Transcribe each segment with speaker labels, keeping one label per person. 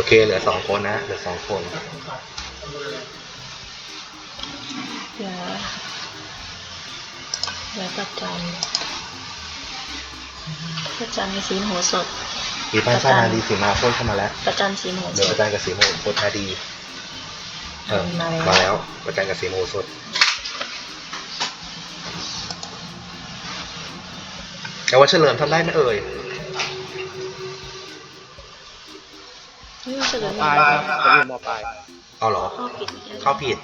Speaker 1: อเคเหลือสองคนนะเหลือสองคน
Speaker 2: เหลือเหลือประจันประจันมีสีมโหสถ
Speaker 1: มีป้านชานาดีสีมาพ่นเข้ามาแล้ว
Speaker 2: ประจันสีมโห
Speaker 1: เหลื
Speaker 2: ส
Speaker 1: อ
Speaker 2: ถ
Speaker 1: ประจันกับสีโมโคตรดีเออ
Speaker 2: มาแล้ว
Speaker 1: มาแล้วประจันกับสีโมสดแต่ว่าเฉลิมทำได้ไหมเอ่ย
Speaker 3: ปลายครับจะอยู่มปลาย
Speaker 1: เอาเหรอ
Speaker 2: เข้าผิด
Speaker 1: เข้าผิด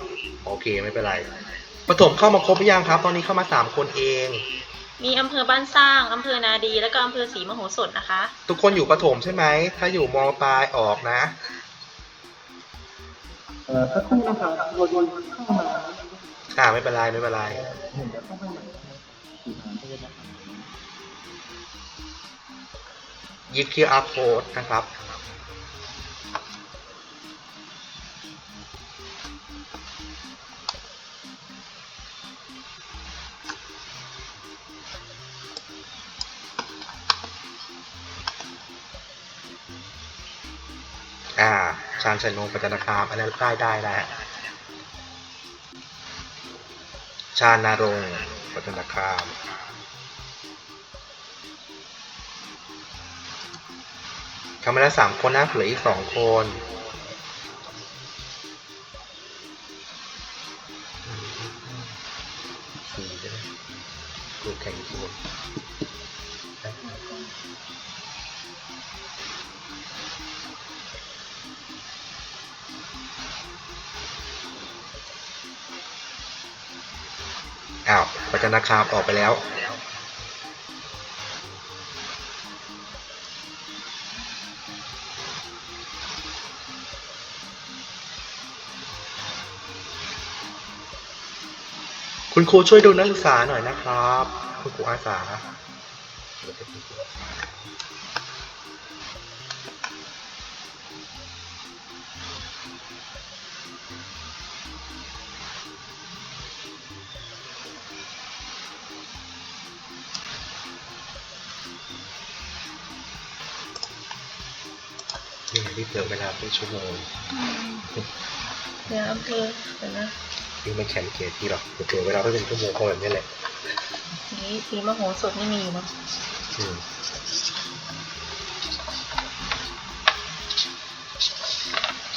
Speaker 1: โอเคไม่เป็นไรปฐมเข้ามาครบหรือยังครับ ตอนนี้เข้ามาสามคนเอง
Speaker 2: มีอำเภอบ้านสร้างอำเภอนาดี แล้วก็อำเภอศรีมโหสถนะคะ
Speaker 1: ทุกคนอยู่ปฐมใช่ไหม ถ้าอยู่มปลายออกนะ
Speaker 3: เอ่อสักครู่นะครับวนๆเข้ามา
Speaker 1: อ่าไม่เป็นไรไม่เป็นไร
Speaker 3: เห็นจะต้องไปใหม่อีกครั้งหนึ่งนะครับ
Speaker 1: ยิบ QR code นะครับ อ่า ชาญชัยนงปัจจนาคามอันนั้นได้ได้ได้ชาญนารงค์ปัจจนคามเข้ามาแล้วสามคนนะเหลืออีกสองคนสี่ใช่ไหมกูแข่งกคน อ้าวปัจจนาคามออกไปแล้ว คุณครูช่วยดูนักศึกษาหน่อยนะครับ คุณครูอาสา นี่รีบเจอเวลาเป็นชั่วโมง
Speaker 2: เดี๋ยวอำเภอเดี๋ยวนะ
Speaker 1: นี่ไม่แข่งเกียรติหรอกเจอเวลาไม่เป็นชั่วโมงเขาแบบนี้แหละ
Speaker 2: สีสีมโหสถนี่มีอยู่เนาะ
Speaker 1: อืม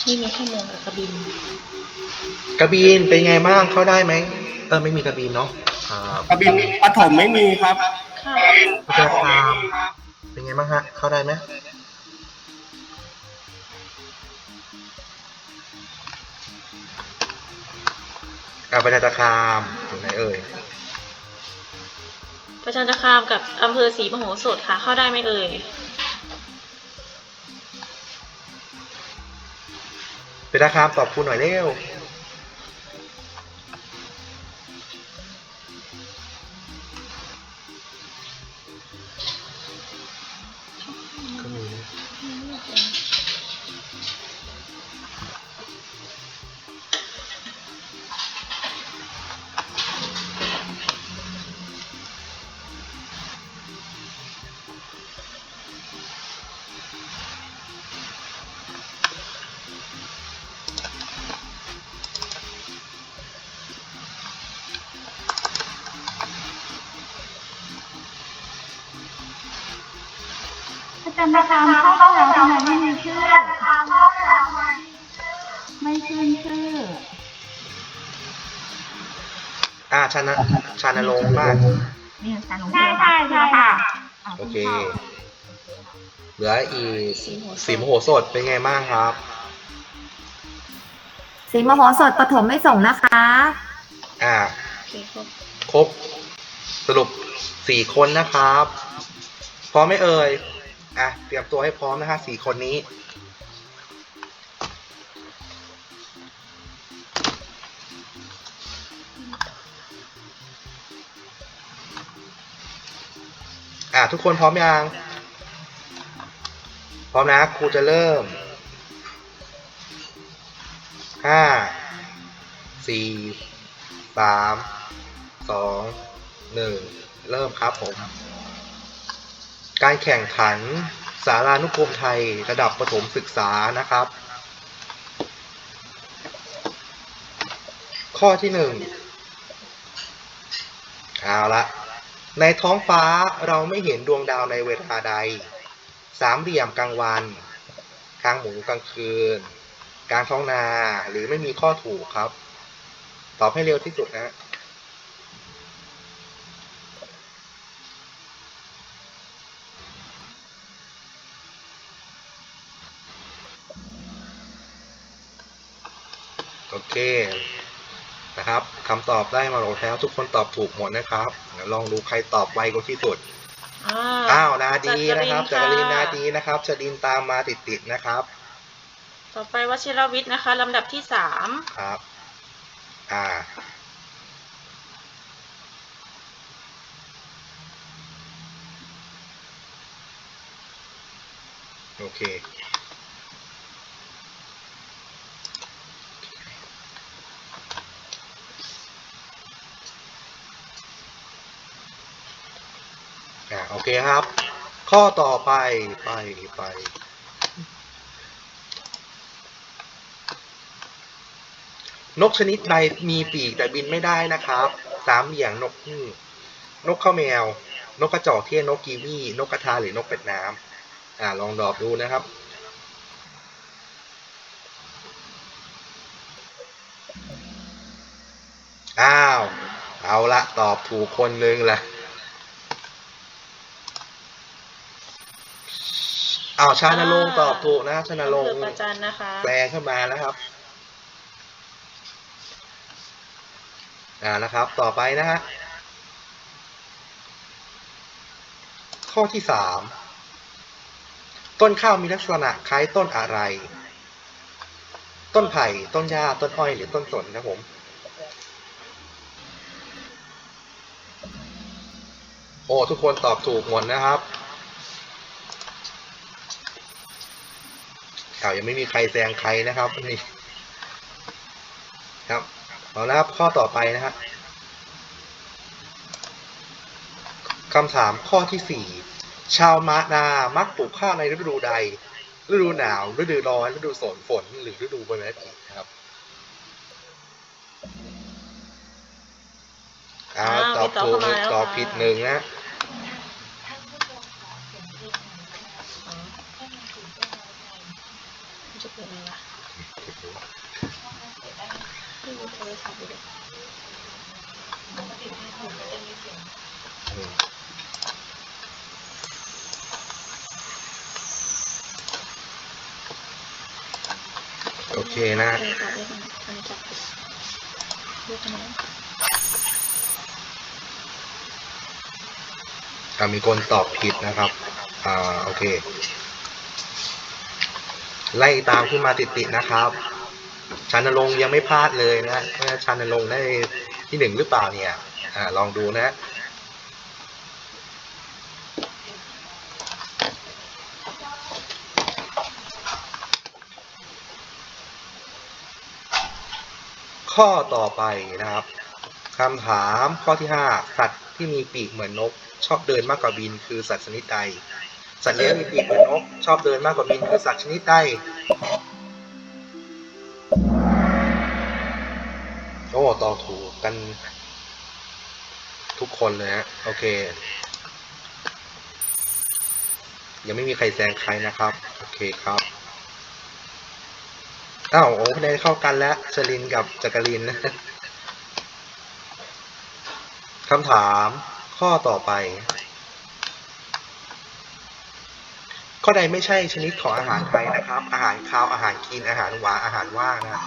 Speaker 2: นี่มีแค่เมืองกับกระบิน
Speaker 1: กระบีนเป็นไงบ้างเข้าได้ไหมเออไม่มีกระบีนเนาะครับ
Speaker 3: กระบินปฐมไม่มีครับ
Speaker 2: ค่ะ
Speaker 1: พัฒนาคามเป็นไงบ้างฮะ เข้าได้ไหม อาพัฒนาคามถึงไหนเอ่ย
Speaker 2: ประจันตคามกับอำเภอศรีมโหสถค่ะ เข้าได้ไหมเอ่ย
Speaker 1: พัฒนาคามตอบคุณหน่อยเร็ว
Speaker 4: อาจารย์ประคามเข้าแล้วทำไมไม่มีชื่อ ไม่ขึ้นชื่อ
Speaker 1: อ่าชานะชานลงค์มาก
Speaker 4: นี่อาจารย์ใช่ใช่ใช่ค่ะ
Speaker 1: โอเค เหลืออีก
Speaker 2: สีมโหสถ
Speaker 1: สีมโหสถเป็นไงบ้างครับ
Speaker 4: สีมโหสถปฐมไม่ส่งนะคะ
Speaker 1: อ่า
Speaker 2: โอเคครบ
Speaker 1: ครบสรุปสี่คนนะครับ พร้อมไหมเอ่ย อะ เตรียมตัวให้พร้อมนะฮะสี่คนนี้ อะ ทุกคนพร้อมยัง พร้อมนะครูจะเริ่มห้าสี่สามสองหนึ่งเริ่มครับผม การแข่งขันสารานุกรมไทยระดับประถมศึกษานะครับ ข้อที่หนึ่งเอาละในท้องฟ้าเราไม่เห็นดวงดาวในเวลาใด สามเหลี่ยมกลางวันกลางหมูกลางคืน กลางท้องนาหรือไม่มีข้อถูกครับ ตอบให้เร็วที่สุดนะ เคนะครับคำตอบได้มาแล้วทุกคนตอบถูกหมดนะครับเดี๋ยวลองดูใครตอบไวกว่าที่สุด
Speaker 2: อ่า
Speaker 1: อ้าวนาดีนะครับ
Speaker 2: จั
Speaker 1: จั
Speaker 2: ก
Speaker 1: ก
Speaker 2: ริ
Speaker 1: ริ
Speaker 2: น
Speaker 1: น
Speaker 2: ค่ะ
Speaker 1: นาดีนะครับชดินตามมาติดๆนะครับ
Speaker 2: ต่อไปวชิรวิทย์นะคะลำดับที่สาม
Speaker 1: ครับ อ่าโอเค อ่า โอเคครับ ข้อต่อไปไปไป นกชนิดใดมีปีกแต่บินไม่ได้นะครับสามเหลี่ยงนกนกข้าวแมว นกกระจอกเทศนกกีวี นกกระทาหรือนกเป็ดน้ำอ่าลองตอบดูนะครับอ้าว เอาละตอบถูกคนนึงละ อ้าวชานรงค์ตอบถูกนะชานรง
Speaker 2: อำ
Speaker 1: ค์
Speaker 2: เภอประจันนะคะ
Speaker 1: แปลงขึ้นมานะครับอ่านะครับ ต่อไปนะฮะข้อที่สามต้นข้าวมีลักษณะคล้ายต้นอะไร ต้นไผ่ต้นหญ้าต้นอ้อยหรือต้นสนครับผมโอ้ทุกคนตอบถูกหมดนะครับาวยังไม่มีใครแซงใครนะครับวันนี่ครับเอาละครับข้อต่อไปนะฮะคำถามข้อที่สี่ชาวมานามักปลูกข้าวในฤดูใด ฤดูหนาว ฤดูร้อน ฤดูฝนฝน หรือฤดูใบไม้ผลินะครับอ้าว
Speaker 2: อ้าว
Speaker 1: ตอบ
Speaker 2: พี่ตอบ
Speaker 1: ถูก
Speaker 2: เข้ามาแล้ว
Speaker 1: ตอบ
Speaker 2: ค่ะ
Speaker 1: ผิดหนึ่งนะ
Speaker 2: มันจะไงวะไม่รู้โทรศัพท์อยู่เลย
Speaker 1: อืมโอเคนะ
Speaker 2: โทรศัพท์ได้ไหมจับดเรียกทำไม
Speaker 1: อ่ามีคนตอบผิดนะครับ อ่า โอเค ไล่ตามขึ้นมาติดๆนะครับชานรงยังไม่พลาดเลยนะชานรงได้ที่หนึ่งหรือเปล่าเนี่ยอลองดูนะข้อต่อไปนะครับคำถามข้อที่ 5 สัตว์ที่มีปีกเหมือนนก ชอบเดินมากกว่าบินคือสัตว์ชนิดใด สัตว์เลี้ยงมีปีกเหมือนนก ชอบเดินมากกว่าบินคือสัตว์ชนิดใดโอ้ตอบถูกกัน ทุกคนเลยฮะ โอเค ยังไม่มีใครแซงใครนะครับ โอเคครับอ้าวโอ้คะแนนเข้ากันแล้วชลินกับจักรินนะคำถามข้อต่อไป ข้ อใดไม่ใช่ชนิดของอาหารไทยนะครับ อาหารคาว อาหารคลีนอาหารหวาน อาหารว่างนะ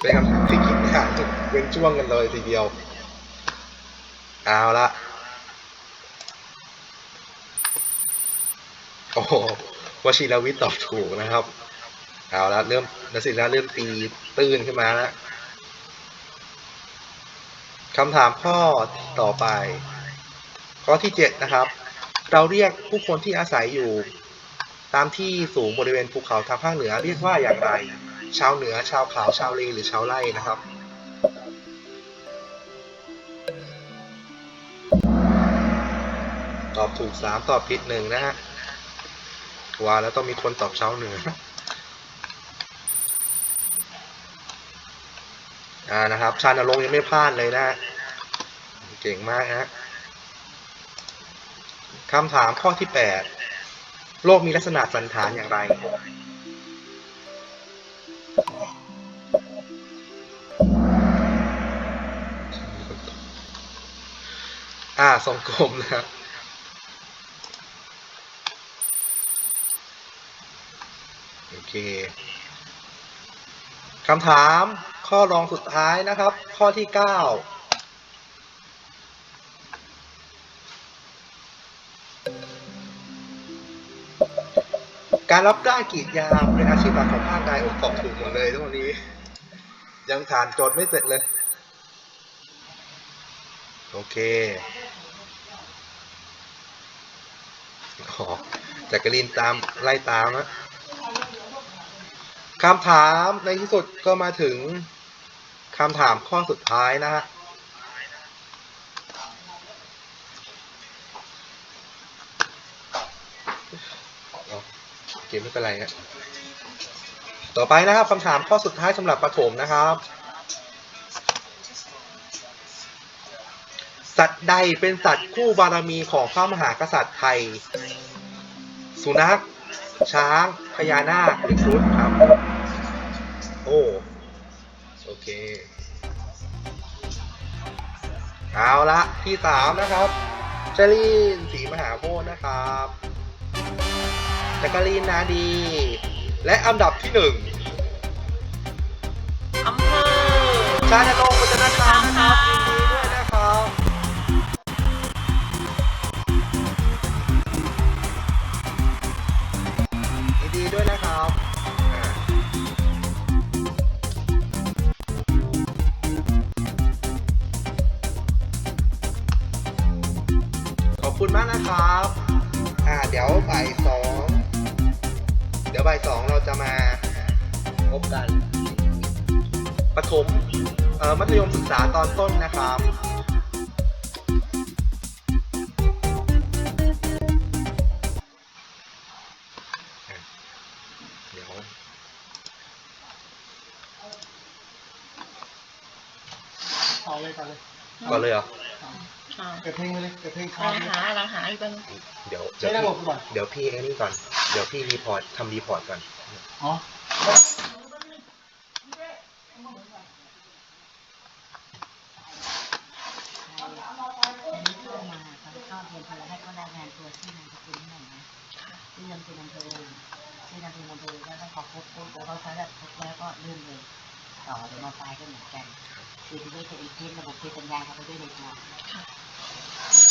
Speaker 1: เป็นคำถามที่คิดยากเว้นช่วงกันเลยทีเดียว เอาละ โอ้วชิรวิทย์ตอบถูกนะครับ เอาละเริ่มนักศิลป์เริ่มตีตื้นขึ้นมาแล้ว คำถามข้อต่อไป ข้อที่ 7 นะครับ เราเรียกผู้คนที่อาศัยอยู่ ตามที่สูงบริเวณภูเขาทางภาคเหนือเรียกว่าอย่างไร ชาวเหนือ ชาวเขาชาวเลหรือชาวไร่นะครับตอบถูก 3 ตอบผิด1นะฮะว่าแล้วต้องมีคนตอบชาวเหนือ อ่านะครับชานรงค์ยังไม่พลาดเลยนะฮะเก่งมากฮะคำถามข้อที่แปดโลกมีลักษณะสันฐานอย่างไร อ่าทรงกลมนะครับโอเคคำถาม ข้อรองสุดท้ายนะครับ ข้อที่เก้าการรับได้กรีดยางเป็นอาชีพหลักของภาคใดโอ้ตอบถูกหมดเลยทุกวันนี้ ยังฐานโจทย์ไม่เสร็จเลย โอเคอ๋อจักรีนตามไล่ตามนะคำถามในที่สุดก็มาถึง คำถามข้อสุดท้ายนะฮะอ๋อโอเคไม่เป็นไรฮะต่อไปนะครับคำถามข้อสุดท้ายสำหรับประถมนะครับ สัตว์ใดเป็นสัตว์คู่บารมีของพระมหากษัตริย์ไทย สุนัข ช้าง พญานาคหรือครุฑครับ โอ้ เค เอาละที่สามนะครับเจลีนสีมหาโพธิ์นะครับจักรีนนาดี และอันดับที่หนึ่ง
Speaker 2: อำเภอ
Speaker 1: ชาญนงค์วัฒนธรรมนะครับากนะครับ อ่า เดี๋ยวบ่ายสอง เดี๋ยวบ่ายสองเราจะมาพบกันประถมเอ่อมัธยมศึกษาตอนต้นนะครับเดี๋ยว
Speaker 3: ต่อเลยต่อเลย
Speaker 1: ก่อนเลยเหรอ
Speaker 2: อ่า
Speaker 3: เกิดเพลงไปเลยเกิดเพลง
Speaker 2: กำลังหากำลังหาอยู่เป็น
Speaker 1: เดี๋ยว
Speaker 3: ใช้
Speaker 1: เดี๋ยว
Speaker 3: ระบบ
Speaker 1: พี่
Speaker 3: ก่อน
Speaker 1: เดี๋ยวพี่ไอ้นี่ก่อน เดี๋ยวพี่รีพอร์ตทำรีพอร์ตก่อน
Speaker 3: อ๋อ
Speaker 5: อันนี้เข้ามาเขาเข้าเรียนเธอให้เขารายงานตัวที่นามสกุลหน่อยนะที่นามสกุลอำเภอที่นามสกุลอำเภอแล้วก็ขอครบปุ๊บแล้วก็ใช้แบบครบแล้วก็เลื่อนเลย ต่อเดี๋ยวมาไฟล์ก็เหมือนกัน คือที่ไม่จะอีกเทนระบบเทสสัญญาเข้าไปด้วยในตัว